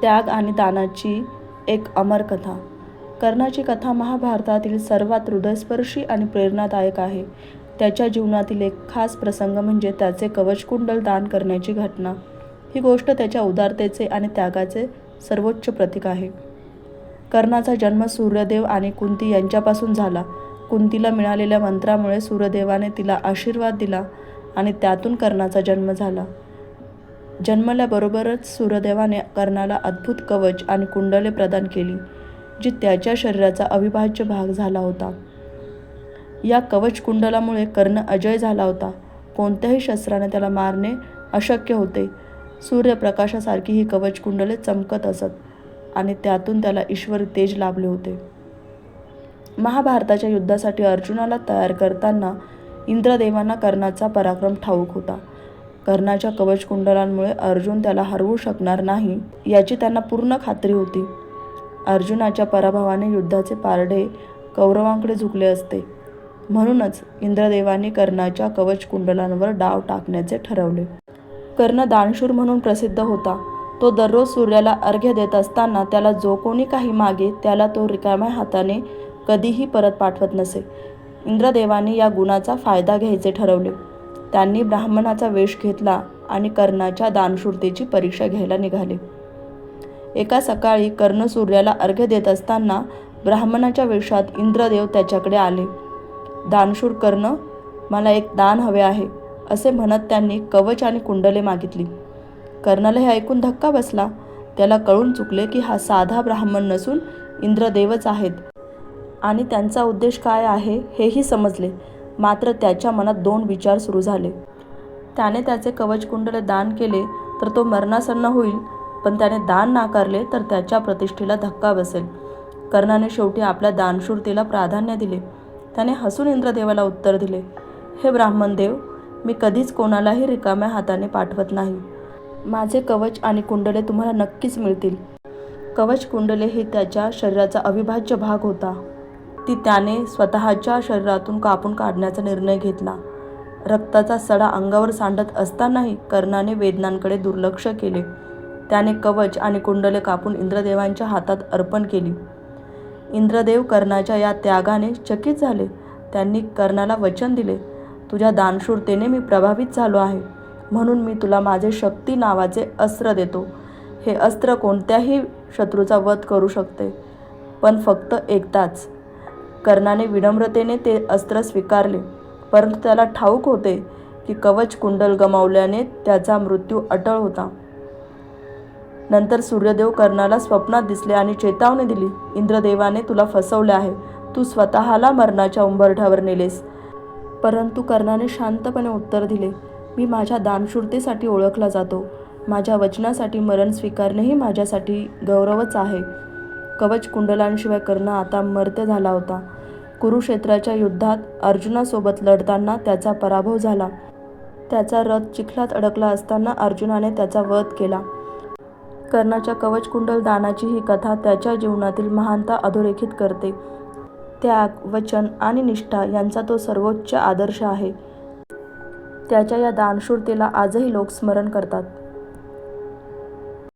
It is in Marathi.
त्याग आणि दानाची एक अमर कथा. कर्णाची कथा महाभारतातील सर्वात हृदयस्पर्शी आणि प्रेरणादायक आहे. त्याच्या जीवनातील एक खास प्रसंग म्हणजे त्याचे कवचकुंडल दान करण्याची घटना. ही गोष्ट त्याच्या उदारतेचे आणि त्यागाचे सर्वोच्च प्रतीक आहे. कर्णाचा जन्म सूर्यदेव आणि कुंती यांच्यापासून झाला. कुंतीला मिळालेल्या मंत्रामुळे सूर्यदेवाने तिला आशीर्वाद दिला आणि त्यातून कर्णाचा जन्म झाला. जन्मल्याबरोबरच सूर्यदेवाने कर्णाला अद्भुत कवच आणि कुंडले प्रदान केली जी त्याच्या शरीराचा अविभाज्य भाग झाला होता. या कवच कुंडलामुळे कर्ण अजय झाला होता. कोणत्याही शस्त्राने त्याला मारणे अशक्य होते. सूर्यप्रकाशासारखी ही कवच कुंडले चमकत असत आणि त्यातून त्याला ईश्वरी तेज लाभले होते. महाभारताच्या युद्धासाठी अर्जुनाला तयार करताना इंद्रदेवांना कर्णाचा पराक्रम ठाऊक होता. कर्णाच्या कवच कुंडलांमुळे अर्जुन त्याला हरवू शकणार नाही याची त्यांना पूर्ण खात्री होती. अर्जुनाच्या पराभवाने युद्धाचे पारडे कौरवांकडे झुकले असते. म्हणूनच इंद्रदेवांनी कर्णाच्या कवच कुंडलांवर डाव टाकण्याचे ठरवले. कर्ण दानशूर म्हणून प्रसिद्ध होता. तो दररोज सूर्याला अर्घ्य देत असताना त्याला जो कोणी काही मागे त्याला तो रिकाम्या हाताने कधीही परत पाठवत नसे. इंद्रदेवाने या गुणाचा फायदा घ्यायचे ठरवले. त्यांनी ब्राह्मणाचा वेश घेतला आणि कर्णाच्या दानशूरतेची परीक्षा घ्यायला निघाले. एका सकाळी कर्ण सूर्याला अर्घ्य देत असताना ब्राह्मणाच्या वेशात इंद्रदेव त्याच्याकडे आले. दानशूर कर्ण मला एक दान हवे आहे असे म्हणत त्यांनी कवच आणि कुंडले मागितली. कर्णाला हे ऐकून धक्का बसला. त्याला कळून चुकले की हा साधा ब्राह्मण नसून इंद्रदेवच आहेत. आणि त्यांचा उद्देश काय आहे हेही समजले. मात्र त्याच्या मनात दोन विचार सुरू झाले. त्याने त्याचे कवच कुंडले दान केले तर तो मरणासन्न होईल. पण त्याने दान नाकारले तर त्याच्या प्रतिष्ठेला धक्का बसेल. कर्णाने शेवटी आपल्या दानशूरतेला प्राधान्य दिले. त्याने हसून इंद्रदेवाला उत्तर दिले हे ब्राह्मणदेव मी कधीच कोणालाही रिकाम्या हाताने पाठवत नाही. माझे कवच आणि कुंडले तुम्हाला नक्कीच मिळतील. कवच कुंडले हे त्याच्या शरीराचा अविभाज्य भाग होता. ती त्याने स्वतःच्या शरीरातून कापून काढण्याचा निर्णय घेतला. रक्ताचा सडा अंगावर सांडत असतानाही कर्णाने वेदनांकडे दुर्लक्ष केले. त्याने कवच आणि कुंडले कापून इंद्रदेवांच्या हातात अर्पण केली. इंद्रदेव कर्णाच्या या त्यागाने चकित झाले. त्यांनी कर्णाला वचन दिले तुझ्या दानशूरतेने मी प्रभावित झालो आहे. म्हणून मी तुला माझे शक्ती नावाचे अस्त्र देतो. हे अस्त्र कोणत्याही शत्रूचा वध करू शकते पण फक्त एकदाच. कर्णाने विनम्रतेने ते अस्त्र स्वीकारले. परंतु त्याला ठाऊक होते की कवच कुंडल गमावल्याने त्याचा मृत्यू अटळ होता. नंतर सूर्यदेव कर्णाला स्वप्नात दिसले आणि चेतावणी दिली इंद्रदेवाने तुला फसवले आहे. तू स्वतःला मरणाच्या उंबरठ्यावर नेलेस. परंतु कर्णाने शांतपणे उत्तर दिले मी माझ्या दानशूरतेसाठी ओळखला जातो. माझ्या वचनासाठी मरण स्वीकारणेही माझ्यासाठी गौरवच आहे. कवच कुंडलांशिवाय कर्ण आता मर्त्य झाला होता. कुरुक्षेत्राच्या युद्धात अर्जुनासोबत लढताना त्याचा पराभव झाला. त्याचा रथ चिखलात अडकला असताना अर्जुनाने त्याचा वध केला. कर्णाच्या कवचकुंडल दानाची ही कथा त्याच्या जीवनातील महानता अधोरेखित करते. त्याग वचन आणि निष्ठा यांचा तो सर्वोच्च आदर्श आहे. त्याच्या या दानशूरतेला आजही लोक स्मरण करतात.